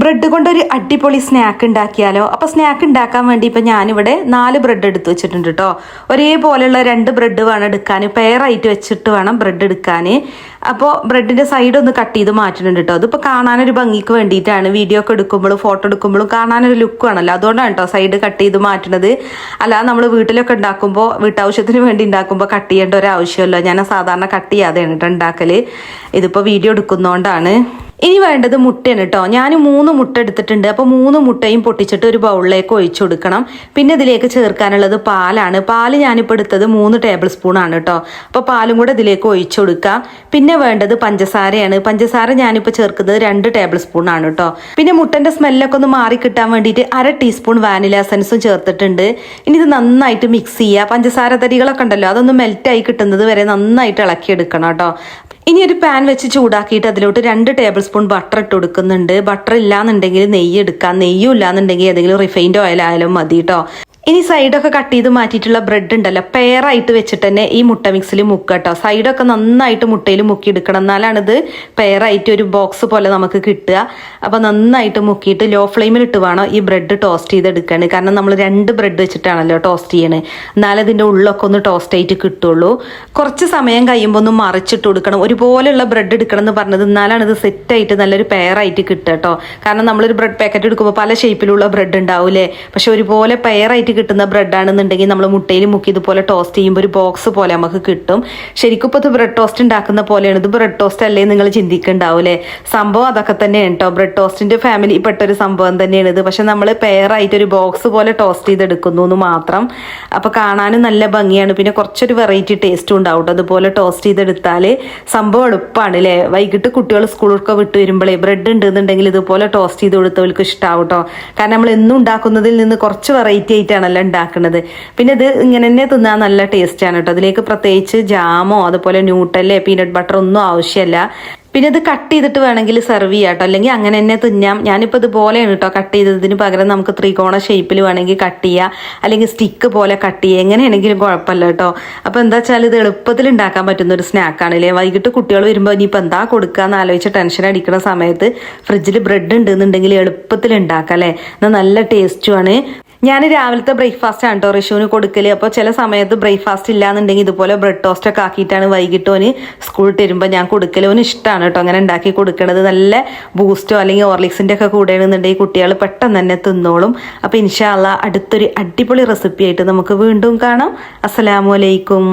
Bread കൊണ്ടൊരു അടിപൊളി snack ഉണ്ടാക്കിയാലോ? അപ്പോൾ സ്നാക്ക് ഉണ്ടാക്കാൻ വേണ്ടി ഇപ്പം ഞാനിവിടെ നാല് ബ്രെഡ് എടുത്ത് വെച്ചിട്ടുണ്ട് കേട്ടോ ഒരേപോലെയുള്ള രണ്ട് ബ്രെഡ് വേണം എടുക്കാൻ. പെയറായിട്ട് വെച്ചിട്ട് വേണം ബ്രെഡ് എടുക്കാൻ. അപ്പോൾ ബ്രെഡിന്റെ സൈഡ് ഒന്ന് കട്ട് ചെയ്ത് മാറ്റുന്നുണ്ട് കേട്ടോ അതിപ്പോൾ കാണാനൊരു ഭംഗിക്ക് വേണ്ടിയിട്ടാണ് വീഡിയോ ഒക്കെ എടുക്കുമ്പോഴും ഫോട്ടോ എടുക്കുമ്പോഴും കാണാനൊരു ലുക്ക് വേണമല്ലോ അതുകൊണ്ടാണ് കേട്ടോ സൈഡ് കട്ട് ചെയ്ത് മാറ്റുന്നത്. അല്ലാതെ നമ്മൾ വീട്ടിലൊക്കെ ഉണ്ടാക്കുമ്പോൾ വീട്ടാവശ്യത്തിന് വേണ്ടി ഉണ്ടാക്കുമ്പോൾ കട്ട് ചെയ്യേണ്ട ഒരു ആവശ്യമല്ലോ. ഞാൻ സാധാരണ കട്ട് ചെയ്യാതെയാണ് കേട്ടോ ഉണ്ടാക്കൽ ഇതിപ്പോൾ വീഡിയോ എടുക്കുന്നതുകൊണ്ടാണ് ഇനി വേണ്ടത് മുട്ടയാണ് കേട്ടോ ഞാൻ മൂന്ന് മുട്ട എടുത്തിട്ടുണ്ട്. അപ്പോൾ മൂന്ന് മുട്ടയും പൊട്ടിച്ചിട്ട് ഒരു ബൗളിലേക്ക് ഒഴിച്ചു കൊടുക്കണം. പിന്നെ ഇതിലേക്ക് ചേർക്കാനുള്ളത് പാലാണ്. പാൽ ഞാനിപ്പോൾ എടുത്തത് മൂന്ന് ടേബിൾ സ്പൂൺ ആണ് കേട്ടോ അപ്പോൾ പാലും കൂടെ ഇതിലേക്ക് ഒഴിച്ചു കൊടുക്കാം. പിന്നെ വേണ്ടത് പഞ്ചസാരയാണ്. പഞ്ചസാര ഞാനിപ്പോൾ ചേർക്കുന്നത് രണ്ട് ടേബിൾ സ്പൂൺ ആണ് കേട്ടോ പിന്നെ മുട്ടന്റെ സ്മെല്ലൊക്കെ ഒന്ന് മാറി കിട്ടാൻ വേണ്ടിയിട്ട് അര ടീസ്പൂൺ വാനില എസൻസും ചേർത്തിട്ടുണ്ട്. ഇനി ഇത് നന്നായിട്ട് മിക്സ് ചെയ്യുക പഞ്ചസാര തരികളൊക്കെ ഉണ്ടല്ലോ അതൊന്ന് മെൽറ്റായി കിട്ടുന്നത് വരെ നന്നായിട്ട് ഇളക്കിയെടുക്കണം കേട്ടോ ഇനി ഒരു പാൻ വെച്ച് ചൂടാക്കിയിട്ട് അതിലോട്ട് രണ്ട് ടേബിൾ സ്പൂൺ ബട്ടർ ഇട്ട് കൊടുക്കുന്നുണ്ട്. ബട്ടർ ഇല്ലാന്നുണ്ടെങ്കിൽ നെയ്യ് എടുക്കാം. നെയ്യും ഇല്ലാന്നുണ്ടെങ്കിൽ ഏതെങ്കിലും റിഫൈൻഡ് ഓയിൽ ആയാലും മതി കേട്ടോ ഇനി സൈഡൊക്കെ കട്ട് ചെയ്ത് മാറ്റിയിട്ടുള്ള ബ്രെഡ് ഉണ്ടല്ലോ പെയറായിട്ട് വെച്ചിട്ട് തന്നെ ഈ മുട്ട മിക്സിൽ മുക്കുക കേട്ടോ സൈഡൊക്കെ നന്നായിട്ട് മുട്ടയിൽ മുക്കി എടുക്കണം എന്നാലാണ് ഇത് പെയറായിട്ട് ഒരു ബോക്സ് പോലെ നമുക്ക് കിട്ടുക. അപ്പോൾ നന്നായിട്ട് മുക്കിയിട്ട് ലോ ഫ്ലെയിമിൽ ഇട്ട് വേണം ഈ ബ്രെഡ് ടോസ്റ്റ് ചെയ്തെടുക്കാൻ കാരണം നമ്മൾ രണ്ട് ബ്രെഡ് വെച്ചിട്ടാണല്ലോ ടോസ്റ്റ് ചെയ്യണേ. എന്നാലും ഇതിന്റെ ഉള്ളൊക്കെ ഒന്ന് ടോസ്റ്റ് ആയിട്ട് കിട്ടുള്ളൂ. കുറച്ച് സമയം കഴിയുമ്പോൾ ഒന്ന് മറിച്ചിട്ട് കൊടുക്കണം. ഒരുപോലെയുള്ള ബ്രെഡ് എടുക്കണം എന്ന് പറഞ്ഞത് എന്നാലാണ് ഇത് സെറ്റായിട്ട് നല്ലൊരു പെയറായിട്ട് കിട്ടുക കേട്ടോ കാരണം നമ്മളൊരു ബ്രെഡ് പാക്കറ്റ് എടുക്കുമ്പോൾ പല ഷേപ്പിലുള്ള ബ്രെഡ് ഉണ്ടാവില്ലേ പക്ഷെ ഒരുപോലെ പെയറായിട്ട് കിട്ടുന്ന ബ്രെഡ് ആണെന്നുണ്ടെങ്കിൽ നമ്മൾ മുട്ടയിൽ മുക്കി ഇതുപോലെ ടോസ്റ്റ് ചെയ്യുമ്പോൾ ഒരു ബോക്സ് പോലെ നമുക്ക് കിട്ടും. ശരിക്കും ഇപ്പോൾ ബ്രെഡ് ടോസ്റ്റ് ഉണ്ടാക്കുന്ന പോലെയാണ്. ഇത് ബ്രെഡ് ടോസ്റ്റ് അല്ലേ നിങ്ങൾ ചിന്തിക്കുന്നുണ്ടാവൂലേ സംഭവം അതൊക്കെ തന്നെയാണ് കേട്ടോ ബ്രെഡ് ടോസ്റ്റിന്റെ ഫാമിലി പെട്ട ഒരു സംഭവം തന്നെയാണ് ഇത്. പക്ഷെ നമ്മൾ പെയറായിട്ട് ഒരു ബോക്സ് പോലെ ടോസ്റ്റ് ചെയ്തെടുക്കുന്നു എന്ന് മാത്രം. അപ്പോൾ കാണാനും നല്ല ഭംഗിയാണ്. പിന്നെ കുറച്ചൊരു വെറൈറ്റി ടേസ്റ്റും ഉണ്ടാവും കേട്ടോ അതുപോലെ ടോസ്റ്റ് ചെയ്തെടുത്താൽ സംഭവം എളുപ്പമാണ് അല്ലേ വൈകിട്ട് കുട്ടികൾ സ്കൂളൊക്കെ വിട്ട് വരുമ്പോഴേ ബ്രെഡ് ഉണ്ടെന്നുണ്ടെങ്കിൽ ഇതുപോലെ ടോസ്റ്റ് ചെയ്ത് കൊടുത്തവർക്ക് ഇഷ്ടമാവും കേട്ടോ കാരണം നമ്മൾ എന്നും ഉണ്ടാക്കുന്നതിൽ നിന്ന് കുറച്ച് വെറൈറ്റി ആയിട്ടാണല്ലോ ഉണ്ടാക്കുന്നത് പിന്നെ ഇത് ഇങ്ങനെ തന്നെ തിന്നാൻ നല്ല ടേസ്റ്റാണ് കേട്ടോ അതിലേക്ക് പ്രത്യേകിച്ച് ജാമോ അതുപോലെ ന്യൂട്ടല്ലേ പീനട്ട് ബട്ടർ ഒന്നും ആവശ്യമല്ല പിന്നെ ഇത് കട്ട് ചെയ്തിട്ട് വേണമെങ്കിൽ സെർവ് ചെയ്യാം കേട്ടോ അല്ലെങ്കിൽ അങ്ങനെ തന്നെ. തിന്നാം ഞാനിപ്പോൾ ഇതുപോലെയാണ് കേട്ടോ കട്ട് ചെയ്തതിന് പകരം നമുക്ക് ത്രികോണ ഷേപ്പിൽ വേണമെങ്കിൽ കട്ട് ചെയ്യാം. അല്ലെങ്കിൽ സ്റ്റിക്ക് പോലെ കട്ട് ചെയ്യുക എങ്ങനെയാണെങ്കിലും കുഴപ്പമില്ല കേട്ടോ അപ്പോൾ എന്താ വെച്ചാൽ ഇത് എളുപ്പത്തിൽ ഉണ്ടാക്കാൻ പറ്റുന്ന ഒരു സ്നാക്കാണ് അല്ലേ വൈകിട്ട് കുട്ടികൾ വരുമ്പോൾ ഇനിയിപ്പോൾ എന്താ കൊടുക്കുക എന്ന് ആലോചിച്ച് ടെൻഷൻ അടിക്കുന്ന സമയത്ത് ഫ്രിഡ്ജിൽ ബ്രെഡ് ഉണ്ടെന്നുണ്ടെങ്കിൽ എളുപ്പത്തിൽ ഉണ്ടാക്കാം അല്ലേ എന്നാൽ നല്ല ടേസ്റ്റുമാണ് ഞാൻ രാവിലത്തെ ബ്രേക്ക്ഫാസ്റ്റ് ആണ് കേട്ടോ ഋഷുവിന് കൊടുക്കൽ. അപ്പോൾ ചില സമയത്ത് ബ്രേക്ക്ഫാസ്റ്റ് ഇല്ലാന്നുണ്ടെങ്കിൽ ഇതുപോലെ ബ്രെഡ് ടോസ്റ്റ് ഒക്കെ ആക്കിയിട്ടാണ് വൈകിട്ട് ഓന് സ്കൂളിൽ തരുമ്പോൾ ഞാൻ കൊടുക്കൽ. ഓന് ഇഷ്ടമാണ് കേട്ടോ അങ്ങനെ ഉണ്ടാക്കി കൊടുക്കണത്. നല്ല ബൂസ്റ്റോ അല്ലെങ്കിൽ ഓർലിക്സിന്റെ ഒക്കെ കൂടെയാണെന്നുണ്ടെങ്കിൽ കുട്ടികൾ പെട്ടെന്ന് തന്നെ തിന്നോളും. അപ്പോൾ ഇൻഷാല്ല അടുത്തൊരു അടിപൊളി റെസിപ്പി ആയിട്ട് നമുക്ക് വീണ്ടും കാണാം. അസ്സലാമു അലൈക്കും.